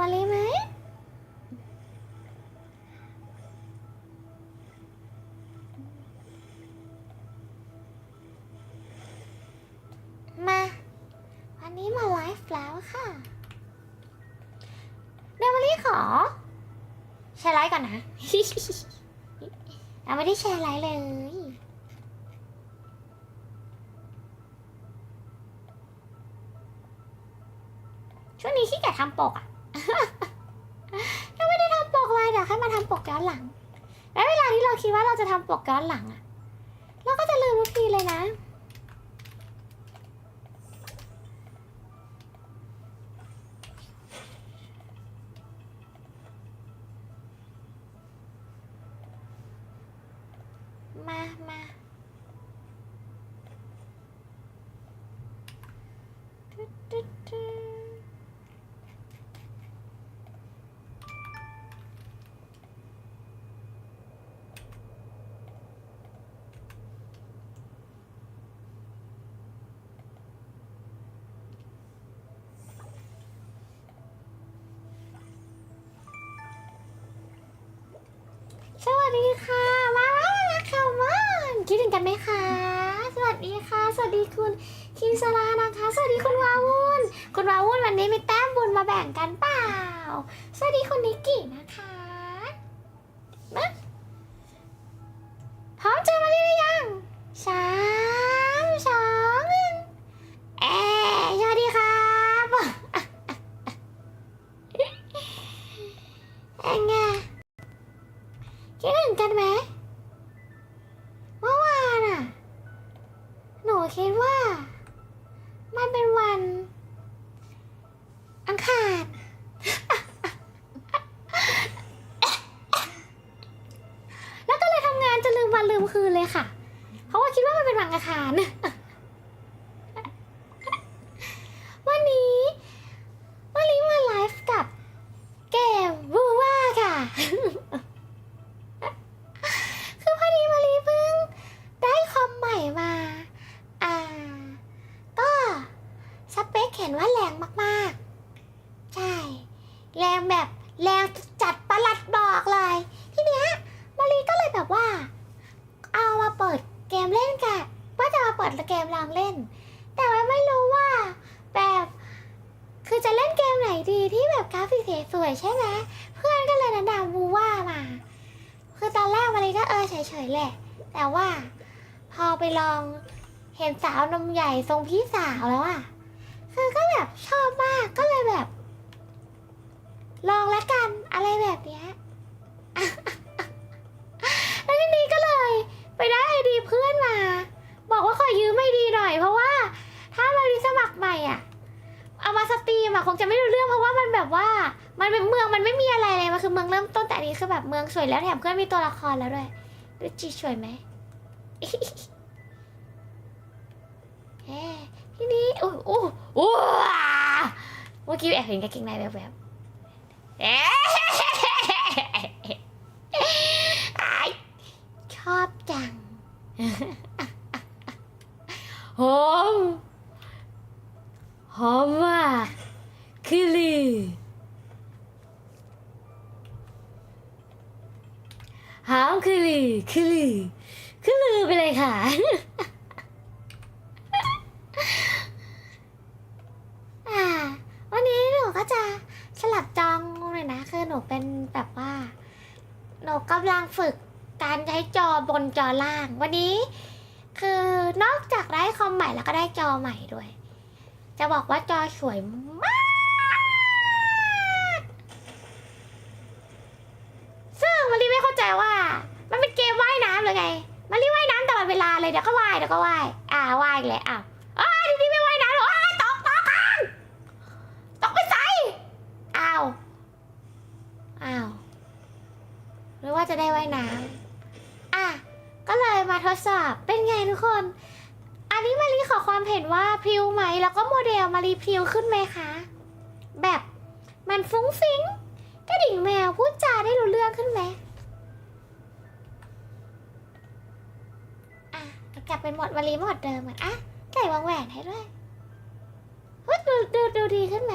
มาเลยไหมมา วันนี้มาไลฟ์แล้วค่ะเดี๋ยววันนี้ขอ แชร์ไลฟ์ก่อนนะเราไม่ได้แชร์ไลฟ์เลยช่วงนี้ขี้เกียจทำปกอะ ยังไม่ได้ทำปกเลยเดี๋ยวให้มาทำปกย้อนหลัง แล้วเวลาที่เราคิดว่าเราจะทำปกย้อนหลังอะเราก็จะลืมทุกทีเลยนะมามาตึ๊ดตึ๊ด คิดถึงกันไหมคะ สวัสดีค่ะ สวัสดีคุณคิมสลานะคะ สวัสดีคุณวาวุนคุณวาวุนวันนี้มีแต้มบุญมาแบ่งกันเปล่า สวัสดีคุณนิกกี้นะคะมาพร้อมเจอมาหรือยังสามสองหนึ่งเอ๊สวัสดีครับเป็นไงคิดถึงกันไหม เลยค่ะ เพราะว่าคิดว่ามันเป็นวันอังคาร วันนี้วันนี้มาไลฟ์กับเกมบูว่าค่ะ คือพอดีมารีเพิ่งได้คอมใหม่มา อ่า ก็สเปคเห็นว่าแรงมากๆ ใช่ แรงแบบแรงจัดประหลัดบอกเลย ทีเนี้ยมารีก็เลยแบบว่า เอามาเปิดเกมเล่นกันว่าจะมาเปิ ดเกมลองเล่น แต่ว่าไม่รู้ว่า แบบ คือจะเล่นเกมไหนดีที่แบบกราฟิกสวยๆใช่ไหมเพื่อนก็เลยแนะนำบูว่ามา คือตอนแรกมารีก็เออเฉยๆแหละ แต่ว่า พอไปลองเห็นสาวนมใหญ่ทรงพี่สาวแล้วอะคือก็แบบชอบมากก็เลยแบบ ลองละกันอะไรแบบเนี้ยแล้วทีนี้ก็เลย ไปได้ไอดีเพื่อนมา บอกว่าขอยืมไม่ดีหน่อย เพราะว่า ถ้ามารีสมัครใหม่อะ เอามาสตรีมอะคงจะไม่รู้เรื่องเพราะว่ามันแบบว่า มันเป็นเมืองมันไม่มีอะไรเลยมันคือเมืองเริ่มต้นแต่อันนี้คือแบบเมืองสวยแล้วแถมเพื่อนมีตัวละครแล้วด้วยดูจีสวยไหมเฮ้ที่นี้โอ้โอ้โอ้เมื่อกี้แอบเห็นกางเกงในแบบแบบเอ๊ะอ้ายชอบจัง หอม หอมมากคือลือหอมคือลือคือลือคือลือไปเลยค่ะ อ่า วันนี้หนูก็จะสลับจองเลยนะ คือหนูเป็นแบบว่า หนูกำลังฝึกการใช้จอบนจอล่าง วันนี้คือนอกจาก ได้คอมใหม่แล้วก็ได้จอใหม่ด้วย จะบอกว่าจอสวยมาก ซึ่งมารีไม่เข้าใจว่า มันเป็นเกมว่ายน้ำหรือไงมารีว่ายน้ำตลอดเวลาเลยเดี๋ยวก็ว่ายเดี๋ยวก็ว่ายอ่าว่ายอีกเลยอ้าวอ้าวทีนี้ไม่ว่ายน้ำหรออ้าวตกตกอ่างตกไปใส่อ้าวอ้าวหรือว่าจะได้ว่ายน้ำอะก็เลยมาทดสอบเป็นไงทุกคน ความเห็นว่าพริ้วไหม แล้วก็โมเดลมารีพริ้วขึ้นไหมคะ แบบมันฟุ้งฟิ้งกระดิ่งแมวพูดจาได้รู้เรื่องขึ้นไหมอะกลับเป็นหมดมารีหมดเดิมเหมือนอะใส่วงแหวนให้ด้วยเฮ้ยดูดูดูดีขึ้นไหม